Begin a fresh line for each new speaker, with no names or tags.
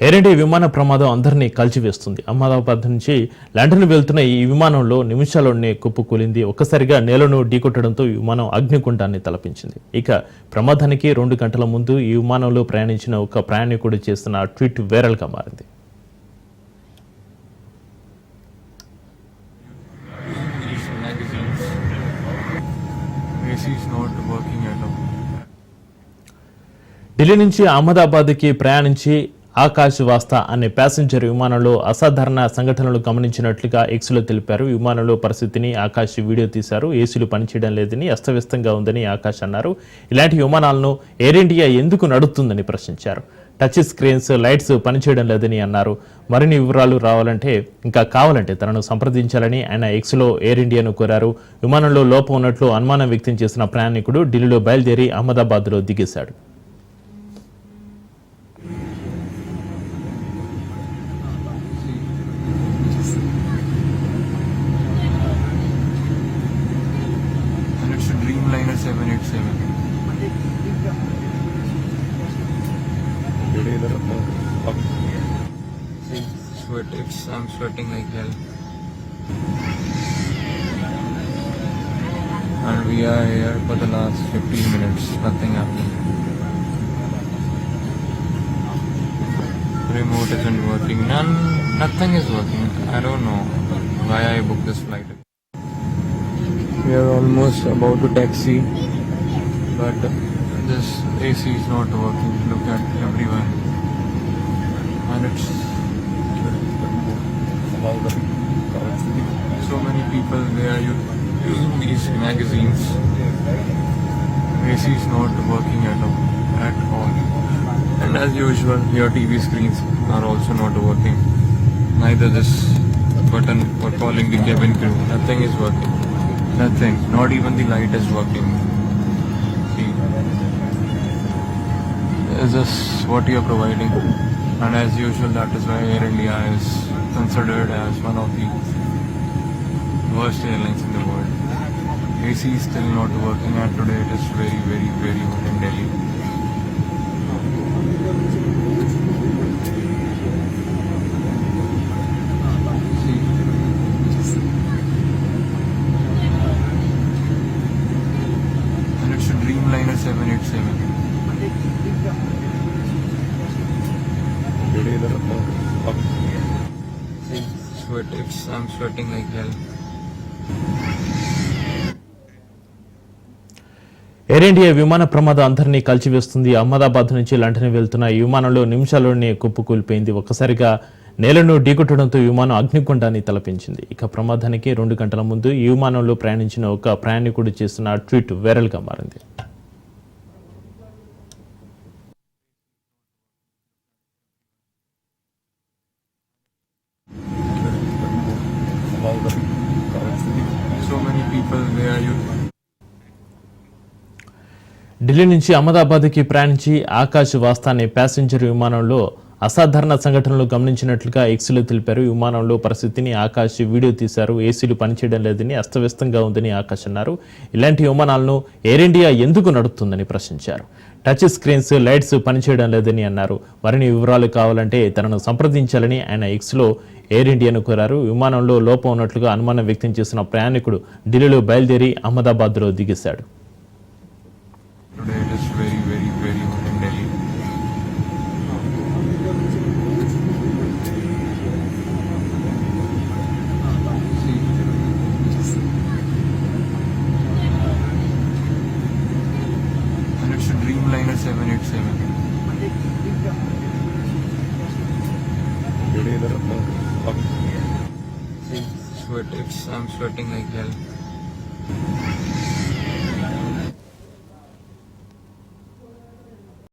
Air India విమాన ప్రమాదం అందరినీ కలిచివేస్తుంది. అహ్మదాబాద్ నుంచి లండన్ వెళ్తున్న ఈ విమానంలో నిమిషాల్లోనే కుప్పకూలింది ఒక్కసారిగా నేలను ఢీకొట్టడంతో ఈ విమానం అగ్నికుండాన్ని తలపించింది. ఇక ప్రమాదానికి రెండు గంటల ముందు ఈ విమానంలో ప్రయాణించిన ఒక ప్రయాణికుడు చేస్తున్న ట్వీట్ వైరల్గా మారింది. ఢిల్లీ నుంచి అహ్మదాబాద్కి ప్రయాణించి ఆకాశ్ వాస్తా అనే ప్యాసింజర్ విమానంలో అసాధారణ సంఘటనలు గమనించినట్లుగా ఎక్స్లో తెలిపారు. విమానంలో పరిస్థితిని ఆకాశ్ వీడియో తీశారు. ఏసీలు పనిచేయడం లేదని అస్తవ్యస్తంగా ఉందని ఆకాశ్ అన్నారు. ఇలాంటి విమానాలను ఎయిర్ ఇండియా ఎందుకు నడుపుతుందని ప్రశ్నించారు. టచ్ స్క్రీన్స్ లైట్స్ పనిచేయడం లేదని అన్నారు. మరిన్ని వివరాలు రావాలంటే ఇంకా కావాలంటే తనను సంప్రదించాలని ఆయన ఎక్స్లో ఎయిర్ ఇండియాను కోరారు. విమానంలో లోపం ఉన్నట్లు అనుమానం వ్యక్తం చేసిన ప్రయాణికుడు ఢిల్లీలో బయలుదేరి అహ్మదాబాద్లో దిగేశాడు.
Dreamliner 787. See, sweat, it's, I'm sweating like hell. And we are here for the last 15 minutes, nothing happening. Remote isn't working, none, nothing is working. I don't know why I booked this flight. We are almost about to taxi, but this AC is not working. Look at everyone, and it's so many people. They are using these magazines. AC is not working at all, at all. And as usual, your TV screens are also not working. Neither this button for calling the cabin crew. Nothing is working. Nothing. Not even the light is working. See. Is this what you are providing? And as usual, that is why Air India is considered as one of the worst airlines in the world. AC is still not working and today it is very, very, very hot in Delhi. Dreamliner 787. See, sweat, it's, I'm sweating like hell.
Air India విమాన ప్రమాదం అందరినీ కలిచివేస్తుంది. అహ్మదాబాద్ నుంచి London వెళ్తున్న ఈ విమానంలో నిమిషాల్లోనే కుప్పకూలిపోయింది ఒక్కసారిగా నేలను ఢీకొట్టడంతో విమానం అగ్నిగుండాన్ని తలపించింది. ఇక ప్రమాదానికి రెండు గంటల ముందు ఈ విమానంలో ప్రయాణించిన ఒక ప్రయాణికుడు చేస్తున్న ట్వీట్ వైరల్గా మారింది.
People, you.
ఢిల్లీ నుంచి అహ్మదాబాద్కి ప్రయాణించి ఆకాశ్ వాస్తా ప్యాసింజర్ విమానంలో అసాధారణ సంఘటనలు గమనించినట్లుగా ఎక్స్లో తెలిపారు. విమానంలో పరిస్థితిని ఆకాశ్ వీడియో తీశారు. ఏసీలు పనిచేయడం లేదని అస్తవ్యస్తంగా ఉందని ఆకాశ్ అన్నారు. ఇలాంటి విమానాలను ఎయిర్ ఇండియా ఎందుకు నడుపుతుందని ప్రశ్నించారు. టచ్ స్క్రీన్స్ లైట్స్ పనిచేయడం లేదని అన్నారు. మరిన్ని వివరాలు కావాలంటే తనను సంప్రదించాలని ఆయన ఎక్స్లో ఎయిర్ ఇండియాను కోరారు. విమానంలో లోపం ఉన్నట్లుగా అనుమానం వ్యక్తం చేసిన ప్రయాణికుడు ఢిల్లీలో బయలుదేరి అహ్మదాబాద్లో దిగేశాడు.
Liner seven Sweat, it's, I'm sweating like hell.